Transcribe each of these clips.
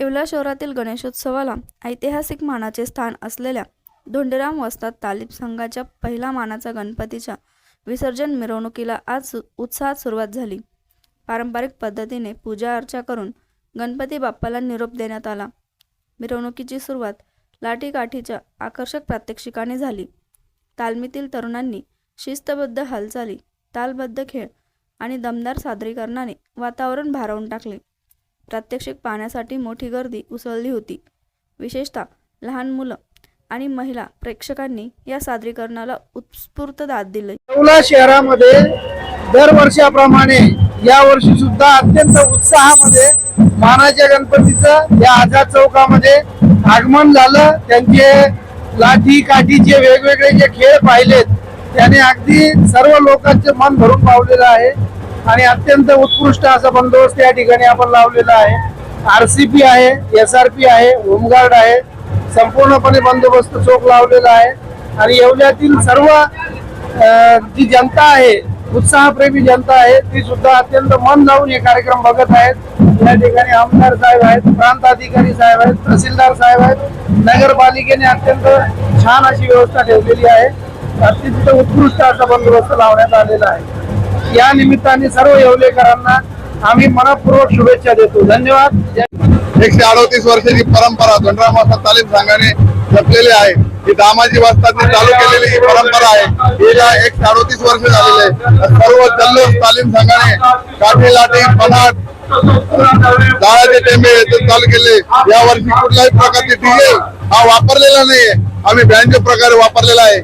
येवला शहरातील गणेशोत्सवाला ऐतिहासिक मानाचे स्थान असलेल्या धोंडेराम वस्ताद तालीब संघाच्या पहिला मानाचा गणपतीच्या विसर्जन मिरवणुकीला आज सु- उत्साहात सुरुवात झाली. पारंपरिक पद्धतीने पूजा अर्चा करून गणपती बाप्पाला निरोप देण्यात आला. मिरवणुकीची सुरुवात लाठीकाठीच्या आकर्षक प्रात्यक्षिकाने झाली. तालमीतील तरुणांनी शिस्तबद्ध हालचाली तालबद्ध खेळ आणि दमदार सादरीकरणाने वातावरण भारावून टाकले. प्रात्यक्षिक पाहण्यासाठी मोठी गर्दी उसळली होती. विशेषतः लहान मुलं आणि महिला प्रेक्षकांनी या सादरीकरणाला उत्स्फूर्त दाद दिली. येवला शहरामध्ये दरवर्षाप्रमाणे या वर्षी सुद्धा अत्यंत उत्साहामध्ये मानाच्या गणपतीचं या आझाद चौकामध्ये आगमन झालं. त्यांचे लाठी काठीचे वेगवेगळे जे खेळ पाहिलेत त्याने अगदी सर्व लोकांचे मन भरून पावलेलं आहे. आणि अत्यंत उत्कृष्ट असा बंदोबस्त या ठिकाणी आपण लावलेला आहे. आरसीपी आहे एस आर पी आहे होमगार्ड आहे. संपूर्णपणे बंदोबस्त चोख लावलेला आहे. आणि येवल्यातील सर्व जी जनता आहे उत्साहप्रेमी जनता आहे ती सुद्धा अत्यंत मन लावून हे कार्यक्रम बघत आहेत. या ठिकाणी आमदार साहेब आहेत प्रांत अधिकारी साहेब आहेत तहसीलदार साहेब आहेत. नगरपालिकेने अत्यंत छान अशी व्यवस्था ठेवलेली आहे. अत्यंत उत्कृष्ट असा बंदोबस्त लावण्यात आलेला आहे. या निमित्ताने सर्व येवलेकरांना आम्ही मनपूर्वक शुभेच्छा देतो. धन्यवाद. एकशे अडोतीस वर्षाची परंपरा धनराम वास्ताद तालीम संघाने जपलेली आहे. ही दामाजी वास्तादने चालू केलेली ही परंपरा आहे. गेल्या एकशे अडोतीस वर्ष झालेले आहे. सर्व जल्लोष तालीम संघाने काठी लाठी पनाट जाळाचे टेंबे चालू केले. या वर्षी कुठल्याही प्रकारचे डिझेल हा वापरलेला नाहीये. आम्ही बँडचे प्रकारे वापरलेला आहे.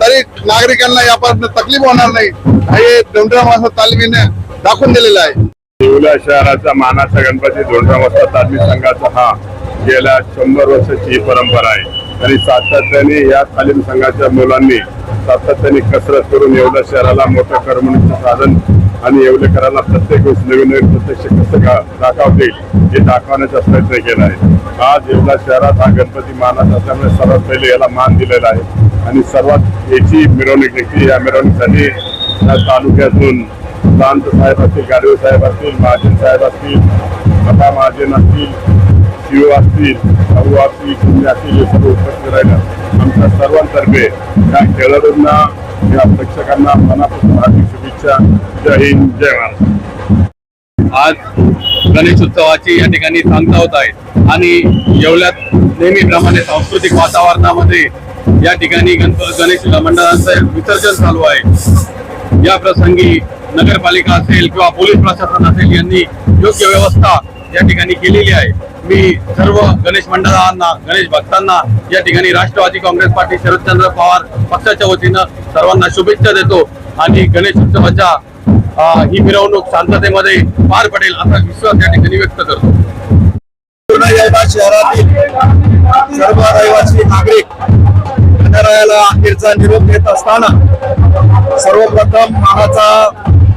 तरी नागरिकांना यापासून तकलीफ होणार नाही. हे धोंडराम मासा तालमीने दाखवून दिलेलं आहे. येवला शहराचा मानाचा गणपती धोंडराम मासा तालमी संघाचा हा गेल्या शंभर वर्षाची ही परंपरा आहे. आणि सातत्याने या तालीम संघाच्या मुलांनी सातत्याने कसरत करून येवला शहराला मोठं करमणुकीचं साधन आणि येवलेकरांना प्रत्येक वेळेस नवीन नवीन प्रत्यक्ष कसं दाखवता येईल हे दाखवण्याचा प्रयत्न केला आहे. आज येवला शहरात हा गणपती मानाचा असल्यामुळे सर्वात पहिले याला मान दिलेला आहे. आणि सर्वात याची मिरवणूक निघते या मिरवणुकीसाठी या तालुक्यातून प्रांत साहेब असतील गाडवे साहेब असतील महाजन साहेब असतील मता महाजन असतील शिव असतील भाऊ असतील तुम्ही असतील हे सर्व उपस्थित राहिलं. आमच्या सर्वांतर्फे या खेळाडूंना या प्रेक्षकांना मनापासून हार्दिक शुभेच्छा. जय हिंद जय महाराष्ट्र आज गणेश उत्सवाची या ठिकाणी सांगता होत आहे. आणि येवल्यात नेहमीप्रमाणे सांस्कृतिक वातावरणामध्ये या ठिकाणी गणपती गणेश मंडळांचं विसर्जन चालू आहे. या प्रसंगी नगरपालिका असेल किंवा पोलीस प्रशासन असेल यांनी योग्य व्यवस्था या ठिकाणी केलेली आहे. मी सर्व गणेश मंडळांना गणेश भक्तांना या ठिकाणी राष्ट्रवादी काँग्रेस पार्टी शरदचंद्र पवार पक्षाच्या वतीनं सर्वांना शुभेच्छा देतो आणि गणेश उत्सवाच्या ही मिरवणूक शांततेमध्ये पार पडेल असा विश्वास या ठिकाणी व्यक्त करतो. शहरातील सर्व रहिवासी नागरिक गणरायाला अखेरचा निरोप देत असताना प्रथम मानाचा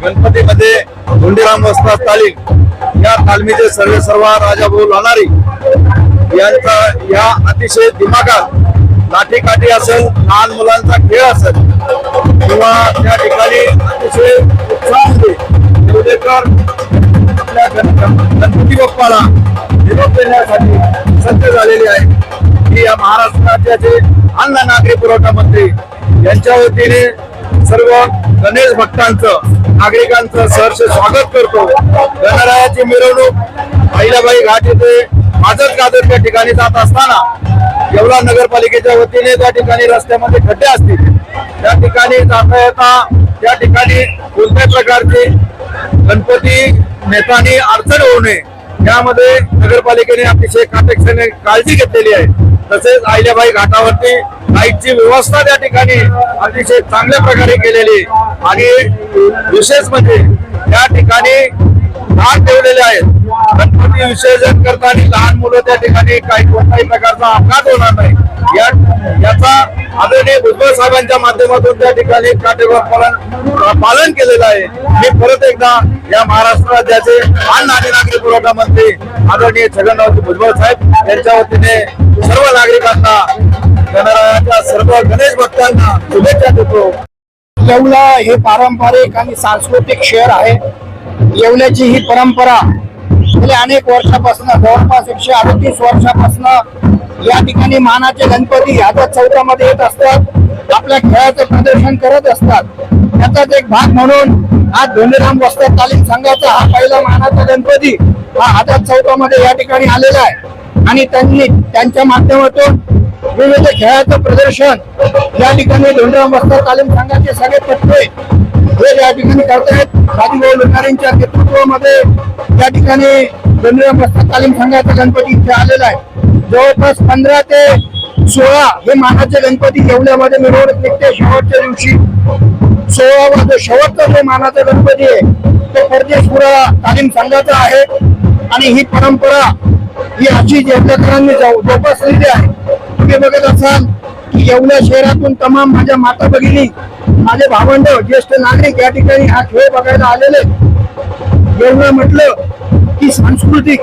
गणपतीमध्ये धोंडीराम वस्ताद तालीम या तालमीचे सर्वे सर्व राजाभाऊ लोणारी यांचा या अतिशय दिमागात लाठीकाठी असेल लहान मुलांचा खेळ असेल किंवा त्या ठिकाणी अतिशय उत्साहामध्ये निवडेकर आपल्या गणपती बाप्पाला निरोप देण्यासाठी सज्ज झालेले आहे. की या महाराष्ट्र राज्याचे अन्न नागरी पुरवठा मंत्री यांच्या वतीने सर्व गणेश भक्तांचं नागरिकांचं सहर्ष स्वागत करतो. गणरायाची मिरवणूक अहिल्याबाई घाट येथे माझत गाजत या ठिकाणी जात असताना येवला नगरपालिकेच्या वतीने त्या ठिकाणी रस्त्यामध्ये खड्डे असतील. त्या ठिकाणी जाता येता त्या ठिकाणी कोणत्याही प्रकारचे गणपती नेतांनी अडचण होऊ नये. यामध्ये नगरपालिकेने अतिशय काटेक्षाने काळजी घेतलेली आहे. तसेच आहिल्याबाई घाटावरती लाईटची व्यवस्था त्या ठिकाणी अतिशय चांगल्या प्रकारे केलेली. आहे. आणि विशेष म्हणजे त्या ठिकाणी घाट ठेवलेले आहेत. गणपती विसर्जन करताना लहान मुलं त्या ठिकाणी काही कोणत्याही प्रकारचा अपघात होणार नाही. या याचा आदरणीय भुजबळ साहेबांच्या माध्यमातून त्या ठिकाणी काटेकोर पालन पालन केलेलं आहे. मी परत एकदा या महाराष्ट्र राज्याचे अन्न आणि नागरी पुरवठा मंत्री आदरणीय छगनरावजी भुजबळ साहेब यांच्या वतीने सर्व नागरिकांना गणरायाच्या सर्व गणेश भक्तांना शुभेच्छा देतो. येवला हे पारंपरिक आणि सांस्कृतिक शहर आहे. येवल्याची ही परंपरा गेल्या अनेक वर्षापासून जवळपास एकशे अडतीस वर्षापासून या ठिकाणी मानाचे गणपती आता चौकामध्ये येत असतात. आपल्या खेळाचं प्रदर्शन करत असतात. त्याचाच एक भाग म्हणून हा धोंडीराम वस्त्र तालीम संघाचा हा पहिला मानाचा गणपती हा आझाद चौकामध्ये या ठिकाणी आलेला आहे. आणि त्यांनी त्यांच्या माध्यमातून विविध खेळाचं प्रदर्शन या ठिकाणी धोंडीराम वस्त्र तालीम संघाचे सगळे पट्टे हे या ठिकाणी करतायत. राजूभाऊ लोकारेंच्या नेतृत्वामध्ये या ठिकाणी धोंडीराम वस्त्र तालीम संघाचा गणपती इथे आलेला आहे. जवळपास पंधरा ते सोळा हे मानाचे गणपती येवल्यामध्ये मिरवणूक निघते. शेवटच्या दिवशी सोळावा जो शेवटचा जो मानाचा गणपती आहे तो परदेशपुरा तालीम संघाचा आहे. आणि ही परंपरा ही अशी जेवढ्याकरांनी जोपासलेली आहे. तुम्ही बघत असाल की येवल्या शहरातून तमाम माझ्या माता भगिनी माझे भावंड ज्येष्ठ नागरिक या ठिकाणी हा खेळ बघायला आलेले आहेत. म्हटलं की सांस्कृतिक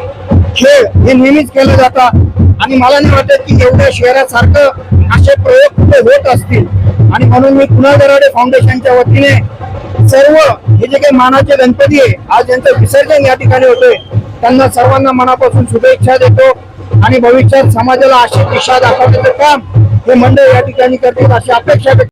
खेळ हे नेहमीच केले जातात. आणि मला नाही वाटत की एवढ्या शहरासारखं असे प्रयोग कुठे होत असतील. आणि म्हणून मी पुन्हा दराडे फाउंडेशनच्या वतीने सर्व हे जे काही मानाचे गणपती आहे आज यांचं विसर्जन या ठिकाणी होतोय. त्यांना सर्वांना मनापासून शुभेच्छा देतो आणि भविष्यात समाजाला अशी दिशा दाखवण्याचं काम हे मंडळ या ठिकाणी करतील अशी अपेक्षा